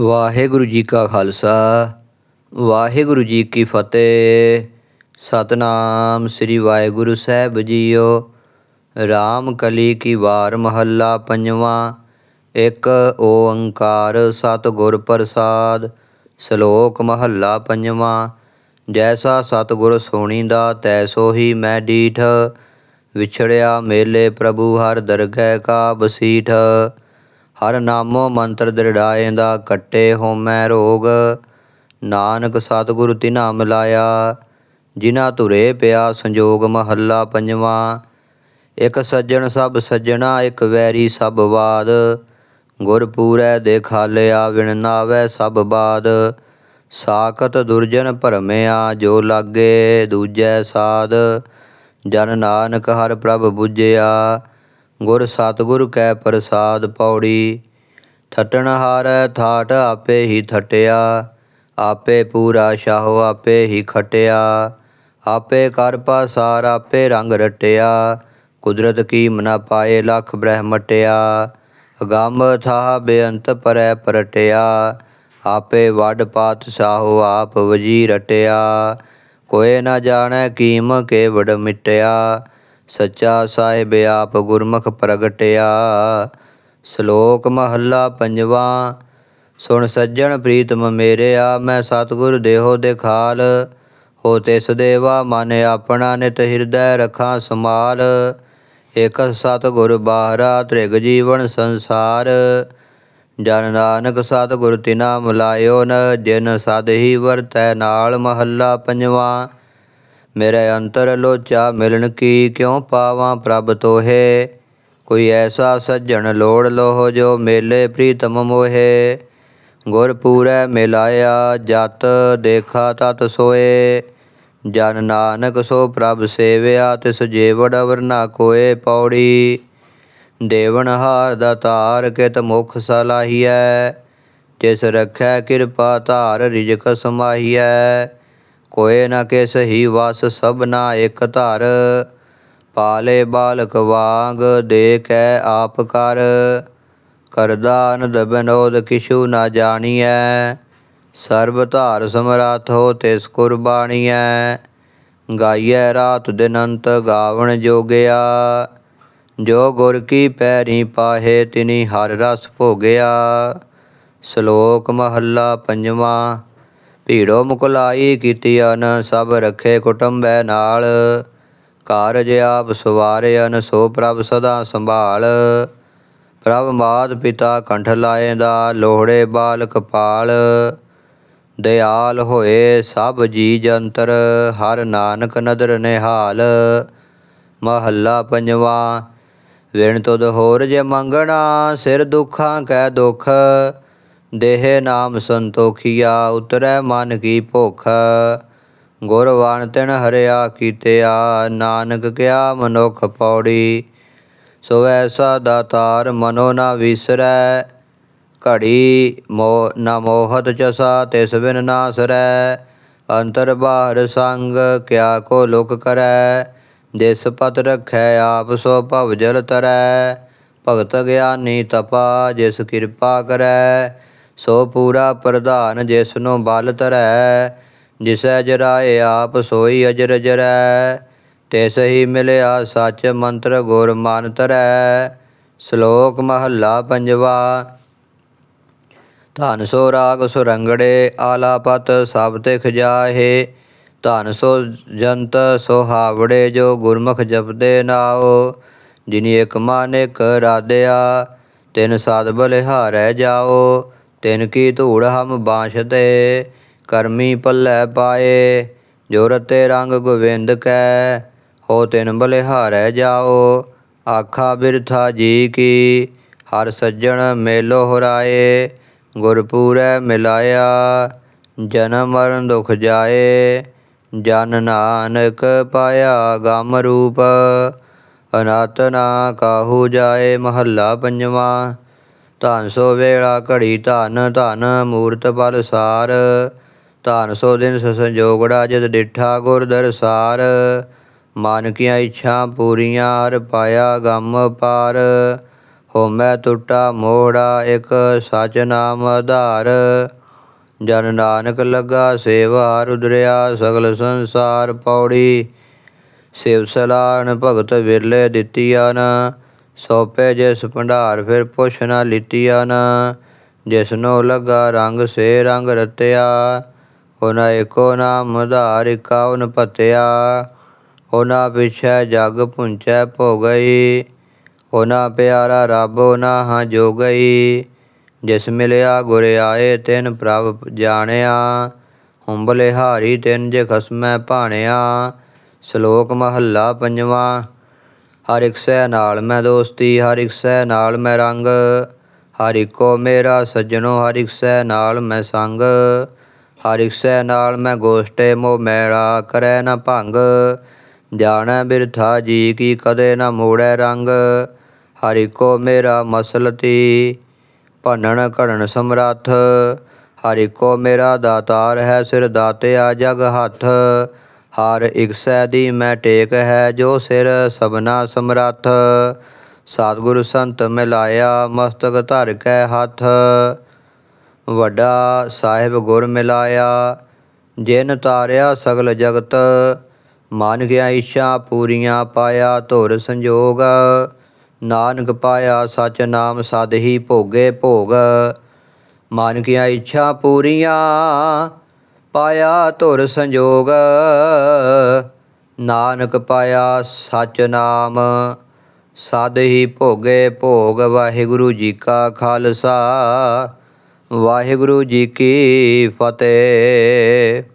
ਵਾਹਿਗੁਰੂ ਜੀ ਕਾ ਖਾਲਸਾ, ਵਾਹਿਗੁਰੂ ਜੀ ਕੀ ਫਤਿਹ। ਸਤਨਾਮ ਸ੍ਰੀ ਵਾਹਿਗੁਰੂ ਸਾਹਿਬ ਜੀਓ। ਰਾਮ ਕਲੀ ਕੀ ਵਾਰ ਮਹੱਲਾ ਪੰਜਵਾਂ। ਇੱਕ ਓੰਕਾਰ ਸਤਿਗੁਰ ਪ੍ਰਸਾਦ, ਸ਼ਲੋਕ ਮਹੱਲਾ ਪੰਜਵਾਂ। ਜੈਸਾ ਸਤਿਗੁਰ ਸੋਣੀਦਾ, ਤੈਸੋ ਹੀ ਮੈਂ ਡੀਠ। ਵਿਛੜਿਆ ਮੇਲੇ ਪ੍ਰਭੂ ਹਰ ਦਰਗਹਿ ਕਾ ਬਸੀਠ ਹਰ ਨਾਮੋ ਮੰਤਰ ਦ੍ਰਿੜਾਏਂਦਾ ਕੱਟੇ ਹੋਮੈ ਰੋਗ। ਨਾਨਕ ਸਤਿਗੁਰ ਤਿਨਾ ਮਿਲਾਇਆ ਜਿਨਾ ਧੁਰੇ ਪਿਆ ਸੰਜੋਗ ਮਹੱਲਾ ਪੰਜਵਾਂ। ਇਕ ਸੱਜਣ ਸਭ ਸੱਜਣਾ, ਇਕ ਵੈਰੀ ਸਭ ਬਾਦ ਗੁਰ ਪੂਰੈ ਦੇਖਾਲਿਆ ਵਿਣ ਨਾਵੈ ਸਭ ਬਾਦ। ਸਾਖਤ ਦੁਰਜਨ ਭਰਮਿਆ, ਜੋ ਲਾਗੇ ਦੂਜੈ ਸਾਧ ਜਨ ਨਾਨਕ ਹਰ ਪ੍ਰਭ ਬੁਝਿਆ ਗੁਰ ਸਤਿਗੁਰ ਕੈ ਪ੍ਰਸਾਦ ਪੌੜੀ। ਠਟਣ ਹਾਰੈ ਠਾਠ ਆਪੇ ਹੀ ਠਟਿਆ ਆਪੇ ਪੂਰਾ ਸ਼ਾਹੋ ਆਪੇ ਹੀ ਖਟਿਆ। ਆਪੇ ਕਰ ਪਾਸਾਰ ਆਪੇ ਰੰਗ ਰਟਿਆ। ਕੁਦਰਤ ਕੀ ਮਨਾ ਪਾਏ ਲਖ ਬ੍ਰਹਮਟਿਆ। ਅਗੰਮ ਥਾਹ ਬੇਅੰਤ ਪਰੈ ਪਰਟਿਆ। ਆਪੇ ਵੱਡ ਪਾਤ ਸਾਹੋ ਆਪ ਵਜੀ ਰਟਿਆ। ਕੋਏ ਨਾ ਜਾਣੈ ਕੀਮ ਕੇ ਕੇਵੜ ਮਿਟਿਆ। ਸੱਚਾ ਸਾਹਿਬ ਆਪ ਗੁਰਮੁਖ ਪ੍ਰਗਟਿਆ। ਸ਼ਲੋਕ ਮਹੱਲਾ ਪੰਜਵਾਂ, ਸੁਣ ਸੱਜਣ ਪ੍ਰੀਤਮ ਮੇਰਿਆ, ਮੈਂ ਸਤਿਗੁਰ ਦੇਹੋ ਦਿਖਾਲ। ਹੋ ਤਿਸ ਦੇਵਾ ਮਨ ਆਪਣਾ ਨਿਤ ਹਿਰਦੈ ਰਖਾਂ ਸਮਾਲ ਇਕ ਸਤਿਗੁਰ ਬਾਹਰਾ ਤ੍ਰਿਗ ਜੀਵਨ ਸੰਸਾਰ। ਜਨ ਨਾਨਕ ਸਤਿਗੁਰ ਤਿਨਾ ਮਿਲਾਇਓ ਨ, ਜਿਨ ਸਦ ਹੀ ਵਰਤੈ ਨਾਲ। ਮਹੱਲਾ ਪੰਜਵਾਂ ਮੇਰੇ ਅੰਤਰ ਲੋਚਾ ਮਿਲਣ ਕੀ ਕਿਉ ਪਾਵਾਂ ਪ੍ਰਭ ਤੋਹੇ? ਕੋਈ ਐਸਾ ਸੱਜਣ ਲੋੜ ਲੋਹ ਜੋ ਮੇਲੇ ਪ੍ਰੀਤਮ ਮੋਹੇ। ਗੁਰ ਪੂਰੈ ਮਿਲਾਇਆ, ਜਤ ਦੇਖਾ ਤਤ ਸੋਏ। ਜਨ ਨਾਨਕ ਸੋ ਪ੍ਰਭ ਸੇਵਿਆ, ਤਿਸ ਜੀਵੜ ਵਰਨਾ ਕੋਏ ਪੌੜੀ। ਦੇਵਨ ਹਾਰ ਦਾ ਤਾਰ ਕਿਤ ਮੁਖ ਸਲਾਹੀਐ ਤਿਸ ਰਖੈ ਕਿਰਪਾ ਧਾਰ ਰਿਜਕ ਸਮਾਹੀਐ। ਕੋਇ ਨ ਕਿਸ ਹੀ ਵਸ ਸਭਨਾ ਇਕ ਧਰ। ਪਾਲੇ ਬਾਲਕ ਵਾਂਗ ਦੇ ਕੈ ਆਪ ਕਰ। ਕਰਦਾ ਅਨੰਦ ਬਿਨੋਦ ਕਿਛੂ ਨਾ ਜਾਣੀਐ। ਸਰਬ ਧਾਰ ਸਮਰਾਥ ਹੋ ਤਿਸ ਕੁਰਬਾਨੀਐ ਗਾਈਐ ਰਾਤ ਦਿਨ ਅੰਤ ਗਾਵਣ ਜੋਗਿਆ। ਜੋ ਗੁਰ ਕੀ ਪੈਰੀ ਪਾਹੇ ਤਿਨੀ ਹਰ ਰਸ ਭੋਗਿਆ। ਸ਼ਲੋਕ ਮਹੱਲਾ ਪੰਜਵਾਂ। ਭੀੜੋ ਮੁਕਲਾਈ ਕੀਤੀਅਨ ਸਭ ਰਖੇ ਕੁਟੁੰਬੈ ਨਾਲ। ਕਾਰਜ ਆਪ ਸਵਾਰਿਅਨ ਸੋ ਪ੍ਰਭ ਸਦਾ ਸੰਭਾਲ। ਪ੍ਰਭ ਮਾਤ ਪਿਤਾ ਕੰਠ ਲਾਏ ਦਾ ਲੋਹੜੇ ਬਾਲਕ ਪਾਲ। ਦਿਆਲ ਹੋਏ ਸਭ ਜੀ ਜੰਤਰ ਹਰ ਨਾਨਕ ਨਦਰ ਨਿਹਾਲ। ਮਹੱਲਾ ਪੰਜਵਾਂ, ਵਿਣ ਤੁਧ ਹੋਰ ਜੇ ਮੰਗਣਾ, ਸਿਰ ਦੁਖਾਂ ਕੈ ਦੁਖ। ਦੇਹ ਨਾਮ ਸੰਤੋਖੀਆ, ਉਤਰੈ ਮਨ ਕੀ ਭੁਖ। ਗੁਰ ਵਣ ਤਿਨ ਹਰਿਆ ਕੀਤਿਆ, ਨਾਨਕ ਕਿਆ ਮਨੁਖ ਪੌੜੀ। ਸੋ ਐਸਾ ਦਾਤਾਰ ਮਨੋ ਨਾ ਵਿਸਰੈ। ਘੜੀ ਮੋ, ਨਾ ਮੋਹਤ ਚਸਾ ਤਿਸ ਬਿਨ ਨਾਸਰੈ ਅੰਤਰ ਬਾਹਰ ਸੰਗ, ਕਿਆ ਕੋ ਲੁਕ ਕਰੈ। ਦਿਸ ਪਤ ਰਖੈ, ਆਪ ਸੋ ਭਵ ਜਲ ਤਰੈ। ਭਗਤ ਗਿਆਨੀ ਤਪਾ, ਜਿਸ ਕਿਰਪਾ ਕਰੈ। ਸੋ ਪੂਰਾ ਪ੍ਰਧਾਨ ਜਿਸਨੂੰ ਬਲ ਤਰੈ ਜਿਸੈ ਜਰਾਏ ਆਪ ਸੋਈ ਅਜਰ ਜਰੈ। ਤਿਸ ਹੀ ਮਿਲਿਆ ਸੱਚ ਮੰਤਰ ਗੁਰ ਮਨ ਤਰੈ ਸ਼ਲੋਕ ਮਹੱਲਾ ਪੰਜਵਾ। ਧਨ ਸੋ ਰਾਗ ਸੁਰੰਗੜੇ ਆਲਾਪਤ ਸਭ ਤੇ ਖਜਾਹੇ ਧਨ ਸੋ ਜੰਤ ਸੋ ਹਾਵੜੇ, ਜੋ ਗੁਰਮੁਖ ਜਪਦੇ ਨਾਓ ਜਿਨੀ ਇਕ ਮਾਨਿਕ ਰਾਧਿਆ, ਤਿਨ ਸਦ ਬਲਿਹਾਰੈ ਜਾਓ ਤਿਨ ਕੀ ਧੂੜ ਹਮ ਬਾਂਛਤੇ ਕਰਮੀ ਪੱਲੇ ਪਾਏ ਜੋ ਰਤੇ ਰੰਗ ਗੋਵਿੰਦ ਕੈ, ਹੋ ਤਿਨ ਬਲਿਹਾਰੈ ਜਾਓ, ਆਖਾ ਬਿਰਥਾ ਜੀ ਕੀ, ਹਰ ਸੱਜਣ ਮੇਲੋ ਹੁਰਾਏ, ਗੁਰਪੂਰੈ ਮਿਲਾਇਆ ਜਨਮ ਮਰਨ ਦੁਖ ਜਾਏ, ਜਨ ਨਾਨਕ ਪਾਇਆ ਗਮ ਰੂਪ ਅਨਾਤ ਨਾ ਕਾਹੂ ਜਾਏ, ਮਹੱਲਾ ਪੰਜਵਾਂ ਧਨ ਸੋ ਵੇਲਾ ਘੜੀ ਧਨ ਧਨ ਮੂਰਤ ਬਲ ਸਾਰ। ਧਨ ਸੋ ਦਿਨ ਸੰਜੋਗੜਾ ਜਦ ਡਿਠਾ ਗੁਰ ਦਰਸਾਰ। ਮਨ ਕੀਆਂ ਇੱਛਾ ਪੂਰੀਆਂ ਹਰ ਪਾਇਆ ਗਮ ਪਾਰ। ਹੋਮੈ ਟੁੱਟਾ ਮੋੜਾ ਇੱਕ ਸਚ ਨਾਮ ਆਧਾਰ। ਜਨ ਨਾਨਕ ਲੱਗਾ ਸੇਵਾ ਰੁਦਰਿਆ ਸਗਲ ਸੰਸਾਰ ਪੌੜੀ। ਸਿਵ ਸਲਾਹਨ ਭਗਤ ਵਿਰਲੇ ਦਿੱਤੀਆਂ ਨ। ਸੋਪੇ ਜਿਸ ਭੰਡਾਰ, ਫਿਰ ਪੁੱਛ ਨਾ ਲਿੱਤੀਆਂ ਨ। ਜਿਸਨੋ ਲੱਗਾ ਰੰਗ, ਸੇ ਰੰਗ ਰਤਿਆ। ਉਹਨਾਂ ਏਕੋ ਨਾਮ ਆਧਾਰ ਇਕਾਵਨ ਭਤਿਆ। ਉਹਨਾਂ ਪਿਛੈ ਜਗ ਪੁੰਚੈ ਭੋਗਈ। ਉਹਨਾਂ ਪਿਆਰਾ ਰੱਬ ਉਹਨਾਂ ਹਾਂ ਜੋ ਗਈ ਜਿਸ ਮਿਲਿਆ ਗੁਰ ਆਏ, ਤਿਨ ਪ੍ਰਭ ਜਾਣਿਆ। ਹੁੰਬਲੇ ਹਾਰੀ ਤਿਨ ਜੇ ਖਸਮੈ ਭਾਣਿਆ। ਸ਼ਲੋਕ ਮਹੱਲਾ ਪੰਜਵਾਂ। ਹਰ ਇੱਕ ਸੈ ਨਾਲ ਮੈਂ ਦੋਸਤੀ, ਹਰ ਇੱਕ ਸੈ ਨਾਲ ਮੈਂ ਰੰਗ। ਹਰ ਇੱਕੋ ਮੇਰਾ ਸੱਜਣੋ, ਹਰ ਇੱਕ ਸੈ ਨਾਲ ਮੈਂ ਸੰਗ। ਹਰ ਇੱਕ ਸੈ ਨਾਲ ਮੈਂ ਗੋਸ਼ਟੇ ਮੋ ਮੈਲਾ ਕਰੈ ਨਾ ਭੰਗ। ਜਾਣੈ ਬਿਰਥਾ ਜੀ ਕੀ ਕਦੇ ਨਾ ਮੋੜੈ ਰੰਗ। ਹਰ ਇੱਕੋ ਮੇਰਾ ਮਸਲਤੀ, ਭੰਨਣ ਘੜਨ ਸਮਰੱਥ। ਹਰ ਇੱਕੋ ਮੇਰਾ ਦਾਤਾਰ ਹੈ ਸਿਰ ਦਾਤਿਆ ਜਗ ਹੱਥ। ਹਰ ਇੱਕ ਸੈ ਦੀ ਮੈਂ ਟੇਕ ਹੈ ਜੋ ਸਿਰ ਸਭਨਾ ਸਮਰੱਥ। ਸਤਿਗੁਰ ਸੰਤ ਮਿਲਾਇਆ, ਮਸਤਕ ਧਰ ਕੈ ਹੱਥ। ਵੱਡਾ ਸਾਹਿਬ ਗੁਰ ਮਿਲਾਇਆ, ਜਿਨ ਤਾਰਿਆ ਸਗਲ ਜਗਤ। ਮਨ ਗਿਆ ਇੱਛਾ ਪੂਰੀਆਂ ਪਾਇਆ ਧੁਰ ਸੰਜੋਗ। ਨਾਨਕ ਪਾਇਆ ਸਚ ਨਾਮ ਸਦ ਹੀ ਭੋਗੇ ਭੋਗ। ਮਨ ਕੀਆ ਇੱਛਾ ਪੂਰੀਆਂ ਪਾਇਆ ਧੁਰ ਸੰਜੋਗ। ਨਾਨਕ ਪਾਇਆ ਸਚ ਨਾਮ। ਸਦ ਹੀ ਭੋਗੇ ਭੋਗ ਵਾਹਿਗੁਰੂ ਜੀ ਕਾ ਖਾਲਸਾ। ਵਾਹਿਗੁਰੂ ਜੀ ਕੀ ਫਤਿਹ।